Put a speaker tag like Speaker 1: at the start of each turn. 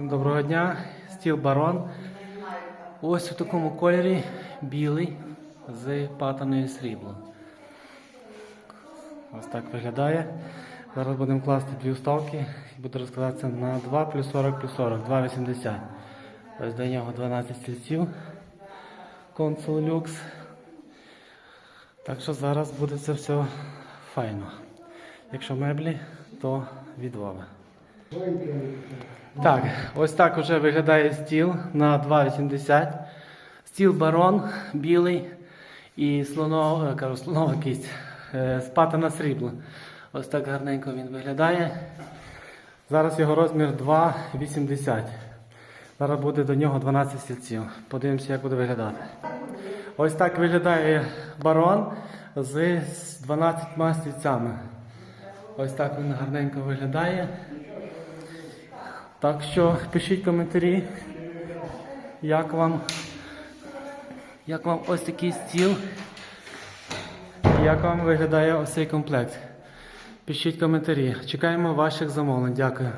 Speaker 1: Всім доброго дня. Стіл барон. Ось у такому кольорі білий з патиною сріблом. Ось так виглядає. Зараз будемо класти дві вставки і буде розкладатися на 2 плюс 40 плюс 40, 2,80. Ось до нього 12 стільців. Консул люкс. Так що зараз буде це все файно. Якщо меблі, то від Вови. Так, ось так вже виглядає стіл на 2,80. Стіл барон білий і слонова, кажу, слонова кість. е, Спатана срібло. Ось так гарненько він виглядає. Зараз його розмір 2,80. Зараз буде до нього 12 стільців. Подивимося, як буде виглядати. Ось так виглядає барон з 12 стільцями. Ось так він гарненько виглядає. Так що пишіть коментарі, як вам, як вам ось такий стіл, як вам виглядає ось цей комплект. Пишіть коментарі. Чекаємо ваших замовлень. Дякую.